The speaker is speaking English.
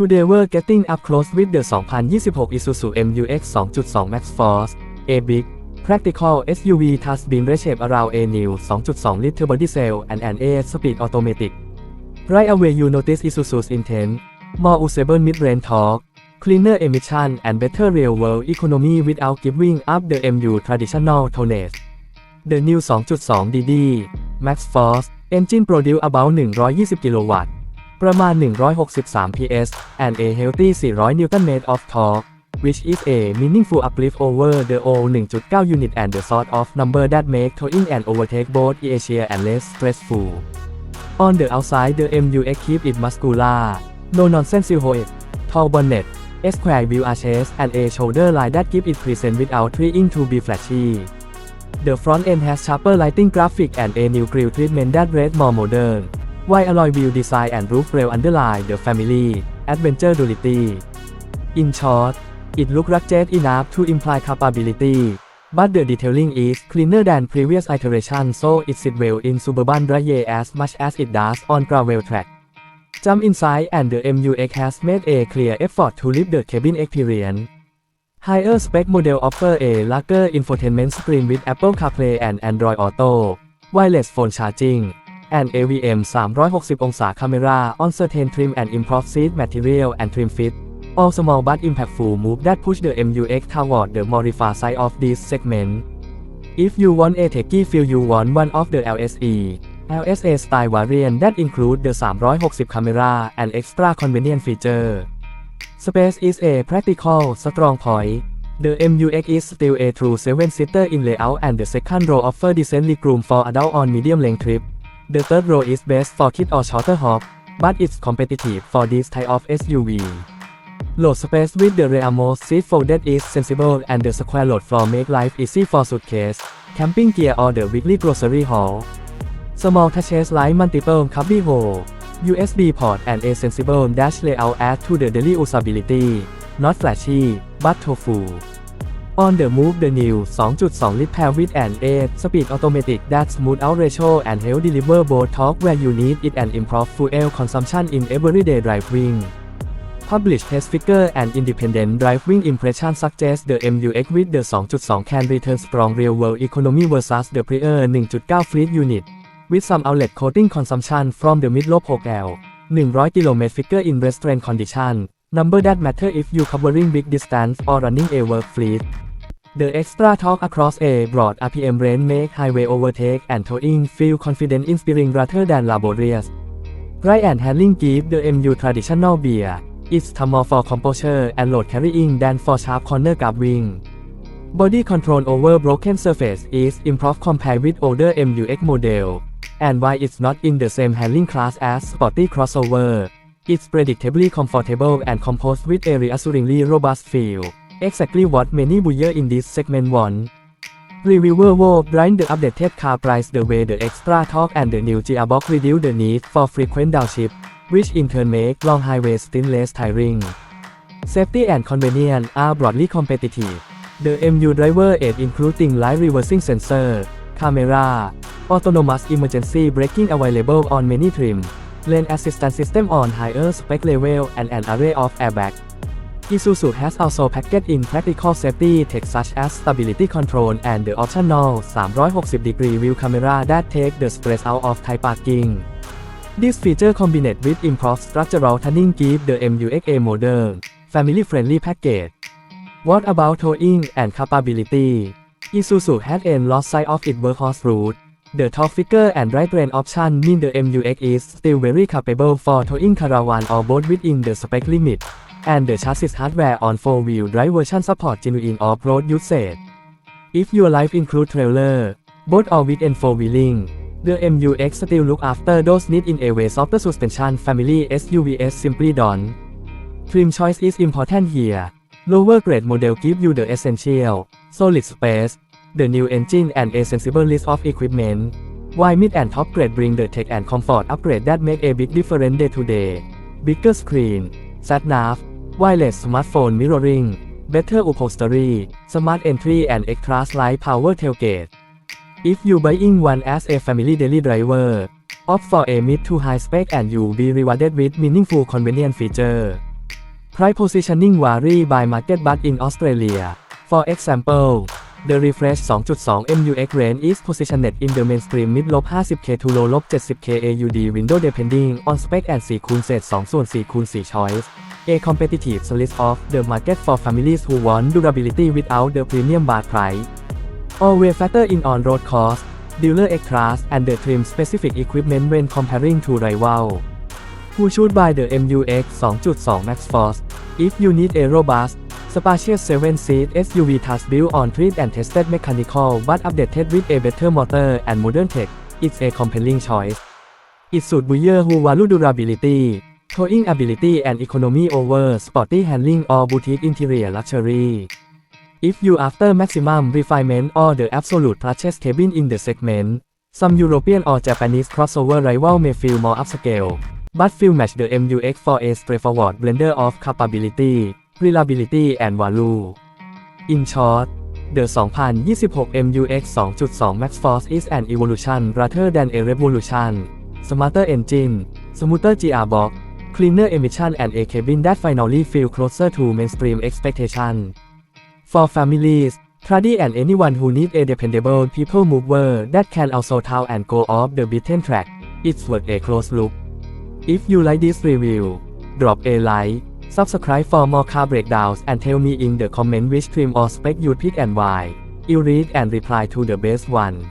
Today we're getting up close with the 2026 Isuzu MU-X 2.2 Max Force A Big Practical SUV has been reshaped around a new 2.2 liter body cell and an 8-speed automatic. Right away you notice Isuzu's intent, more usable mid-range torque, cleaner emission and better real-world economy without giving up the MU traditional tonnage. The new 2.2 DD Max Force engine produce about 120 kW ประมาณ 163 PS and a healthy 400 Nm of torque which is a meaningful uplift over the old 1.9 unit and the sort of number that make towing and overtake both easier and less stressful. On the outside the MUX keep it muscular, no nonsense silhouette, tall bonnet, a square wheel arches and a shoulder line that keep it present without trying to be flashy. The front end has sharper lighting graphic and a new grille treatment that read more modern. White alloy wheel design and roof rail underline the family, adventure duality. In short, it look rugged enough to imply capability, but the detailing is cleaner than previous iterations so it sits well in suburban driveway as much as it does on gravel track. Jump inside and the MUX has made a clear effort to lift the cabin experience. Higher spec model offer a larger infotainment screen with Apple CarPlay and Android Auto, wireless phone charging, and AVM 360 องศา camera on certain trim and improved seat material and trim fit. All small but impactful move that push the MUX toward the more refined side of this segment. If you want a techy feel you want one of the LSE, LSA style variant that include the 360 camera and extra convenient feature. Space is a practical strong point. The MUX is still a true 7-seater in layout and the second row offer decently room for adult on medium length trip. The third row is best for kid or shorter hop, but it's competitive for this type of SUV. Load space with the rearmost seat folded is sensible and the square load floor make life easy for suitcase, camping gear or the weekly grocery haul. Small touches like multiple cubby hole, USB port and a sensible dash layout add to the daily usability, not flashy, but tofu. On the move the new 2.2 lit pair with an 8-speed automatic that smooth out ratio and help deliver both torque where you need it and improve fuel consumption in everyday driving. Published test figure and independent driving impression suggests the MUX with the 2.2 can return strong real-world economy versus the prior 1.9 fleet unit, with some outlet coating consumption from the mid-low 6L 100 km figure in restrained condition, number that matter if you covering big distance or running a work fleet. The extra torque across a broad RPM range make highway overtake and towing feel confident in steering rather than laborious. Ride and handling give the MU traditional beer. It's more for composure and load carrying than for sharp corner grabbing. Body control over broken surface is improved compared with older MUX model. And while it's not in the same handling class as sporty crossover, it's predictably comfortable and composed with a reassuringly robust feel. Exactly what many buyers in this segment want. Reviewer will bring the updated car price the way the extra torque and the new gearbox reduce the need for frequent downshift, which in turn make long highway stint less tiring. Safety and convenience are broadly competitive. The MU driver aid including live reversing sensor, camera, autonomous emergency braking available on many trim, lane assistance system on higher spec level and an array of airbags. Isuzu has also packaged in practical safety tech such as stability control and the optional 360-degree view camera that take the stress out of tight parking. This feature combined with improved structural tuning give the MUX a modern, family-friendly package. What about towing and capability? Isuzu has a lost sight of its workhorse route. The top figure and right range option mean the MUX is still very capable for towing caravan or boat within the spec limit and the chassis hardware on 4-wheel drive version support genuine off-road usage. If your life includes trailer, both or weekend four-wheeling, the MUX still look after those needs in a way softer suspension family SUVs simply don't. Trim choice is important here. Lower grade model give you the essential, solid space, the new engine and a sensible list of equipment. While mid and top grade bring the tech and comfort upgrade that make a big difference day to day. Bigger screen, sat nav, wireless smartphone mirroring, better upholstery, smart entry and extra light power tailgate. If you buying one as a family daily driver, opt for a mid to high spec and you be rewarded with meaningful convenient feature. Price positioning vary by market but in Australia. For example, the refresh 2.2 MUX range is positioned in the mainstream mid 50k to low 70k AUD window depending on spec and 4 คูณเศษ2ส่วน4คูณ4 choice. A competitive slice of the market for families who want durability without the premium bar price. Always factor in on-road cost, dealer extras, and the trim-specific equipment when comparing to rival. Who should buy the MUX 2.2 Max Force? If you need a robust, spacious 7-seat SUV that's built on tried and tested mechanical but updated with a better motor and modern tech, it's a compelling choice. It suits buyer who value durability, towing ability and economy over sporty handling or boutique interior luxury. If you after maximum refinement or the absolute purchase cabin in the segment, some European or Japanese crossover rival may feel more upscale, but feel match the MUX for a straightforward blender of capability, reliability and value. In short, the 2026 MUX 2.2 Max Force is an evolution rather than a revolution. Smarter engine, smoother gearbox, cleaner emission and a cabin that finally feel closer to mainstream expectation. For families, Tradi and anyone who need a dependable people mover that can also tow and go off the beaten track, it's worth a close look. If you like this review, drop a like, subscribe for more car breakdowns and tell me in the comment which trim or spec you pick and why. I'll read and reply to the best one.